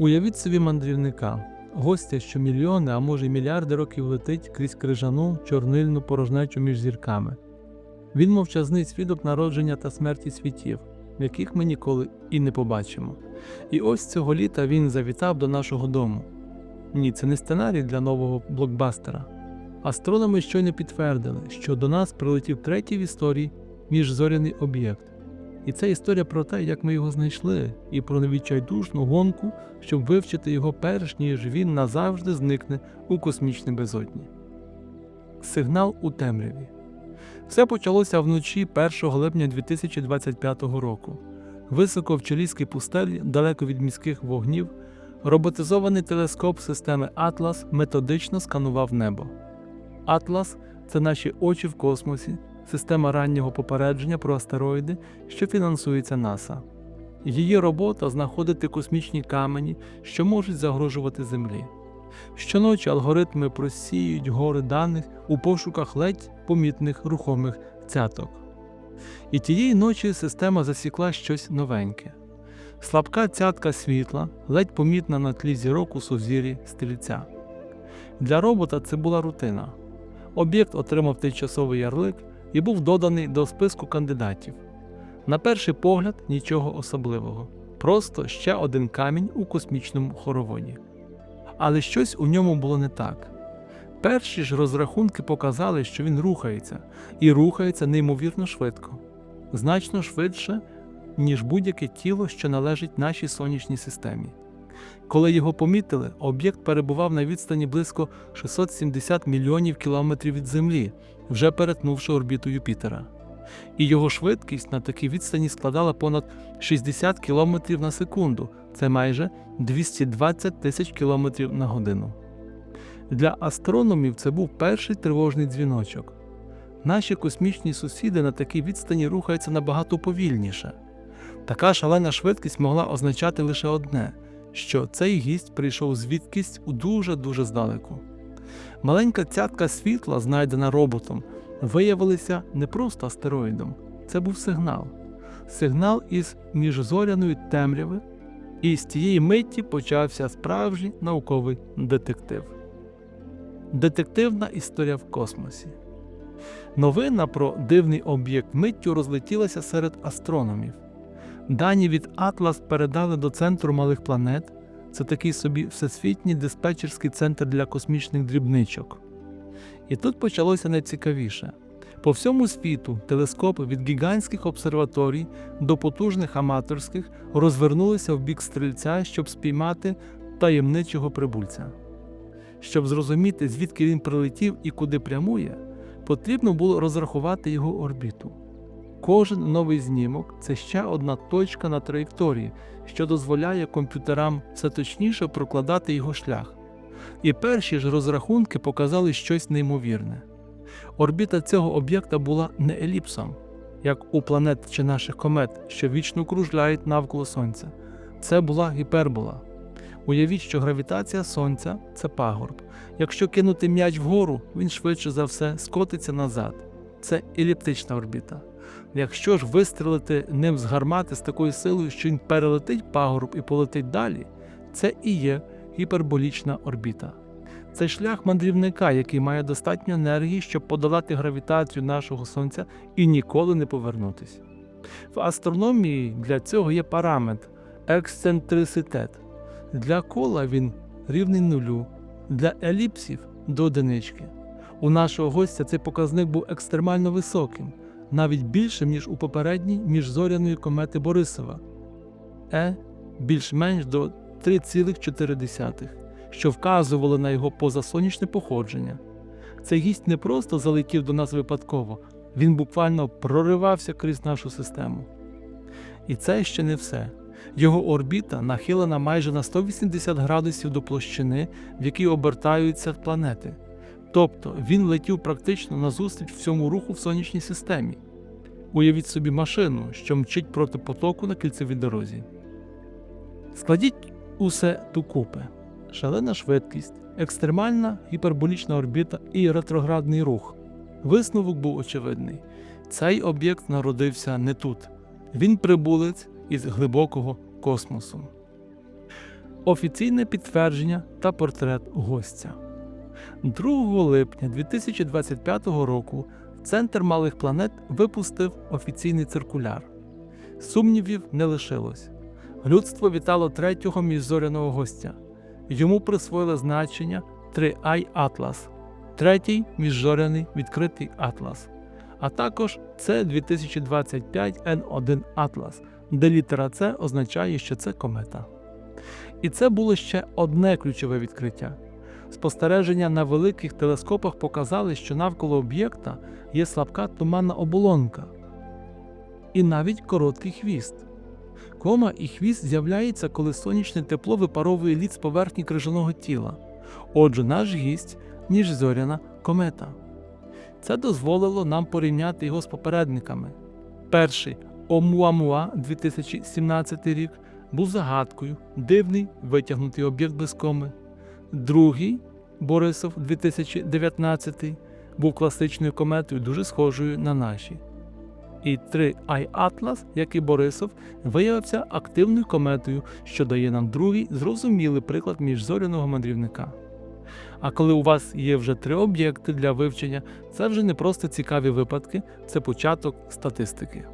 Уявіть собі мандрівника, гостя, що мільйони, а може й мільярди років летить крізь крижану чорнильну порожнечу між зірками. Він мовчазний свідок народження та смерті світів, яких ми ніколи і не побачимо. І ось цього літа він завітав до нашого дому. Ні, це не сценарій для нового блокбастера. Астрономи щойно підтвердили, що до нас прилетів третій в історії міжзоряний об'єкт. І це історія про те, як ми його знайшли, і про невідчайдушну гонку, щоб вивчити його перш ніж він назавжди зникне у космічній безодні. Сигнал у темряві. Все почалося вночі 1 липня 2025 року. Високо в Чилійській пустелі, далеко від міських вогнів, роботизований телескоп системи Атлас методично сканував небо. Атлас це наші очі в космосі, система раннього попередження про астероїди, що фінансується НАСА. Її робота знаходити космічні камені, що можуть загрожувати Землі. Щоночі алгоритми просіють гори даних у пошуках ледь помітних рухомих цяток. І тієї ночі система засікла щось новеньке. Слабка цятка світла, ледь помітна на тлі зірок у сузір'ї стрільця. Для робота це була рутина. Об'єкт отримав тимчасовий ярлик і був доданий до списку кандидатів. На перший погляд нічого особливого, просто ще один камінь у космічному хороводі. Але щось у ньому було не так. Перші ж розрахунки показали, що він рухається, і рухається неймовірно швидко, значно швидше, ніж будь-яке тіло, що належить нашій сонячній системі. Коли його помітили, об'єкт перебував на відстані близько 670 мільйонів кілометрів від Землі, вже перетнувши орбіту Юпітера. І його швидкість на такій відстані складала понад 60 км на секунду, це майже 220 тисяч км на годину. Для астрономів це був перший тривожний дзвіночок. Наші космічні сусіди на такій відстані рухаються набагато повільніше. Така шалена швидкість могла означати лише одне, що цей гість прийшов звідкись у дуже-дуже здалеку. Маленька цятка світла, знайдена роботом, виявилася не просто астероїдом, це був сигнал. Сигнал із міжзоряної темряви, і з тієї миті почався справжній науковий детектив. Детективна історія в космосі. Новина про дивний об'єкт миттю розлетілася серед астрономів. Дані від Атлас передали до Центру малих планет. Це такий собі всесвітній диспетчерський центр для космічних дрібничок. І тут почалося найцікавіше. По всьому світу телескопи від гігантських обсерваторій до потужних аматорських розвернулися в бік стрільця, щоб спіймати таємничого прибульця. Щоб зрозуміти, звідки він прилетів і куди прямує, потрібно було розрахувати його орбіту. Кожен новий знімок це ще одна точка на траєкторії, що дозволяє комп'ютерам все точніше прокладати його шлях. І перші ж розрахунки показали щось неймовірне. Орбіта цього об'єкта була не еліпсом, як у планет чи наших комет, що вічно кружляють навколо Сонця. Це була гіпербола. Уявіть, що гравітація Сонця це пагорб. Якщо кинути м'яч вгору, він швидше за все скотиться назад. Це еліптична орбіта. Якщо ж вистрелити ним з гармати з такою силою, що він перелетить пагорб і полетить далі, це і є гіперболічна орбіта. Це шлях мандрівника, який має достатньо енергії, щоб подолати гравітацію нашого Сонця і ніколи не повернутися. В астрономії для цього є параметр ексцентриситет. Для кола він рівний нулю, для еліпсів до одинички. У нашого гостя цей показник був екстремально високим, навіть більшим, ніж у попередній міжзоряної комети Борисова Е більш-менш до 3,4, що вказувало на його позасонячне походження. Цей гість не просто залетів до нас випадково, він буквально проривався крізь нашу систему. І це ще не все. Його орбіта нахилена майже на 180 градусів до площини, в якій обертаються планети. Тобто він летів практично назустріч всьому руху в сонячній системі. Уявіть собі машину, що мчить проти потоку на кільцевій дорозі. Складіть усе докупи: шалена швидкість, екстремальна гіперболічна орбіта і ретроградний рух. Висновок був очевидний: цей об'єкт народився не тут. Він прибулець із глибокого космосу. Офіційне підтвердження та портрет гостя. 2 липня 2025 року Центр малих планет випустив офіційний циркуляр. Сумнівів не лишилось. Людство вітало третього міжзоряного гостя. Йому присвоїли значення 3i Atlas, третій міжзоряний відкритий атлас, а також це 2025 N1 Atlas, де літера С означає, що це комета. І це було ще одне ключове відкриття. Спостереження на великих телескопах показали, що навколо об'єкта є слабка туманна оболонка і навіть короткий хвіст. Кома і хвіст з'являється, коли сонячне тепло випаровує лід з поверхні крижаного тіла. Отже, наш гість міжзоряна комета. Це дозволило нам порівняти його з попередниками. Перший Омуамуа 2017 рік був загадкою, дивний витягнутий об'єкт без коми. Другий Борисов 2019 був класичною кометою, дуже схожою на наші. І 3 Ай Атлас, як і Борисов, виявився активною кометою, що дає нам другий зрозумілий приклад міжзоряного мандрівника. А коли у вас є вже три об'єкти для вивчення, це вже не просто цікаві випадки, це початок статистики.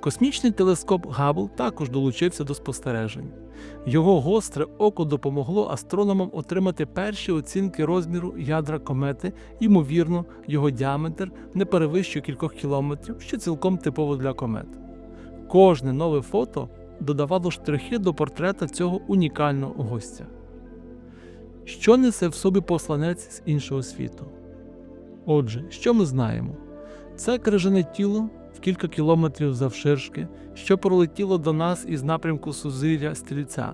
Космічний телескоп Габл також долучився до спостережень. Його гостре око допомогло астрономам отримати перші оцінки розміру ядра комети, ймовірно, його діаметр не перевищує кількох кілометрів, що цілком типово для комет. Кожне нове фото додавало штрихи до портрета цього унікального гостя. Що несе в собі посланець з іншого світу? Отже, що ми знаємо? Це крижане тіло в кілька кілометрів завширшки, що пролетіло до нас із напрямку сузиря стрільця.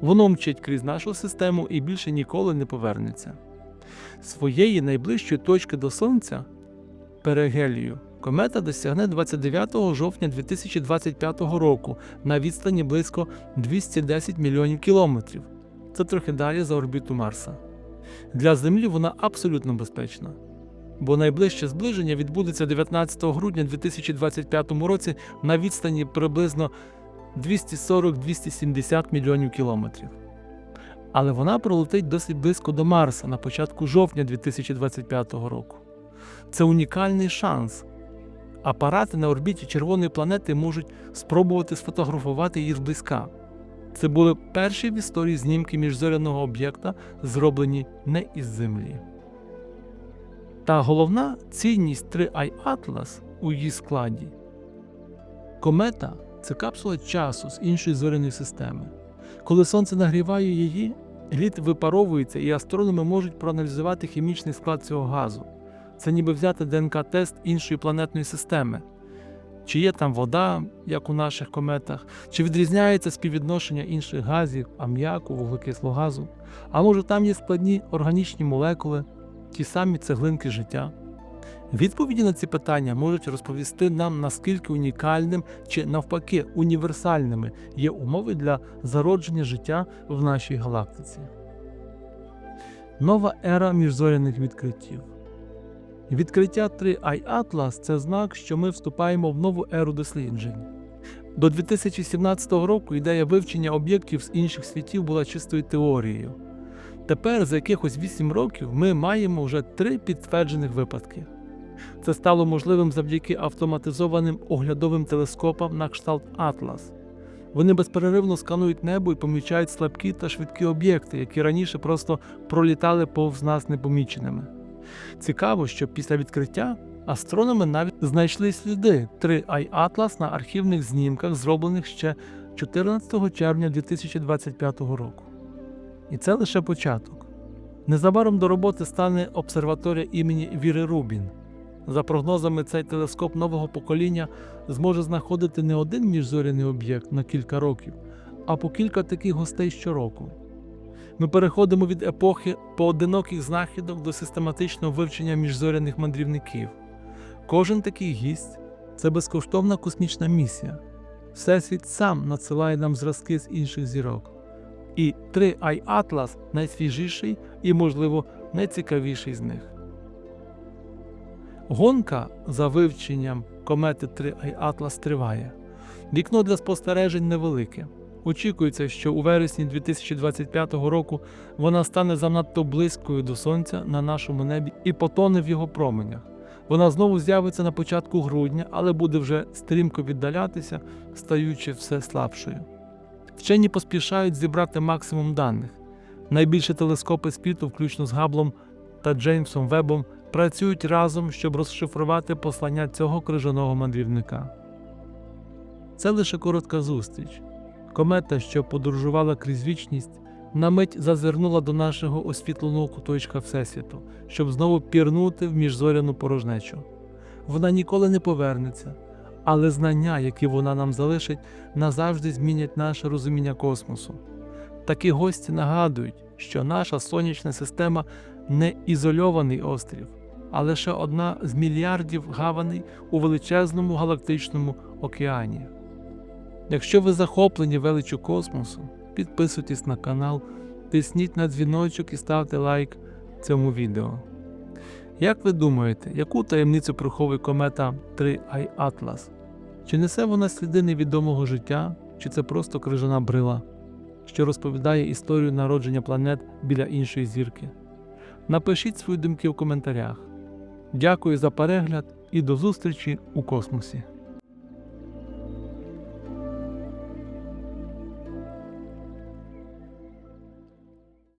Воно мчить крізь нашу систему і більше ніколи не повернеться. Своєї найближчої точки до Сонця перигелію комета досягне 29 жовтня 2025 року на відстані близько 210 мільйонів кілометрів. Це трохи далі за орбіту Марса. Для Землі вона абсолютно безпечна бо найближче зближення відбудеться 19 грудня 2025 році на відстані приблизно 240-270 мільйонів кілометрів. Але вона пролетить досить близько до Марса на початку жовтня 2025 року. Це унікальний шанс. Апарати на орбіті червоної планети можуть спробувати сфотографувати її зблизька. Це були перші в історії знімки міжзоряного об'єкта, зроблені не із Землі. Та головна цінність 3i Atlas у її складі. Комета це капсула часу з іншої зоряної системи. Коли сонце нагріває її, лід випаровується, і астрономи можуть проаналізувати хімічний склад цього газу. Це ніби взяти ДНК-тест іншої планетної системи. Чи є там вода, як у наших кометах, чи відрізняється співвідношення інших газів, ам'яку, вуглекислого газу, а може там є складні органічні молекули, ті самі цеглинки життя? Відповіді на ці питання можуть розповісти нам, наскільки унікальним чи навпаки універсальними є умови для зародження життя в нашій галактиці. Нова ера міжзоряних відкриттів. Відкриття 3i Atlas – це знак, що ми вступаємо в нову еру досліджень. До 2017 року ідея вивчення об'єктів з інших світів була чистою теорією. Тепер, за якихось 8 років, ми маємо вже три підтверджених випадки. Це стало можливим завдяки автоматизованим оглядовим телескопам на кшталт Атлас. Вони безперервно сканують небо і помічають слабкі та швидкі об'єкти, які раніше просто пролітали повз нас непоміченими. Цікаво, що після відкриття астрономи навіть знайшли сліди 3i Atlas на архівних знімках, зроблених ще 14 червня 2025 року. І це лише початок. Незабаром до роботи стане обсерваторія імені Віри Рубін. За прогнозами, цей телескоп нового покоління зможе знаходити не один міжзоряний об'єкт на кілька років, а по кілька таких гостей щороку. Ми переходимо від епохи поодиноких знахідок до систематичного вивчення міжзоряних мандрівників. Кожен такий гість це безкоштовна космічна місія. Всесвіт сам надсилає нам зразки з інших зірок. І 3i Atlas найсвіжіший і, можливо, найцікавіший з них. Гонка за вивченням комети 3i Atlas триває. Вікно для спостережень невелике. Очікується, що у вересні 2025 року вона стане занадто близькою до сонця на нашому небі і потоне в його променях. Вона знову з'явиться на початку грудня, але буде вже стрімко віддалятися, стаючи все слабшою. Вчені поспішають зібрати максимум даних. Найбільші телескопи світу, включно з Габлом та Джеймсом Вебом, працюють разом, щоб розшифрувати послання цього крижаного мандрівника. Це лише коротка зустріч. Комета, що подорожувала крізь вічність, на мить зазирнула до нашого освітленого куточка Всесвіту, щоб знову пірнути в міжзоряну порожнечу. Вона ніколи не повернеться, але знання, які вона нам залишить, назавжди змінять наше розуміння космосу. Такі гості нагадують, що наша сонячна система не ізольований острів, а лише одна з мільярдів гаваней у величезному галактичному океані. Якщо ви захоплені величу космосу, підписуйтесь на канал, тисніть на дзвіночок і ставте лайк цьому відео. Як ви думаєте, яку таємницю приховує комета 3i Atlas? Чи несе вона сліди невідомого життя, чи це просто крижана брила, що розповідає історію народження планет біля іншої зірки? Напишіть свої думки в коментарях. Дякую за перегляд і до зустрічі у космосі!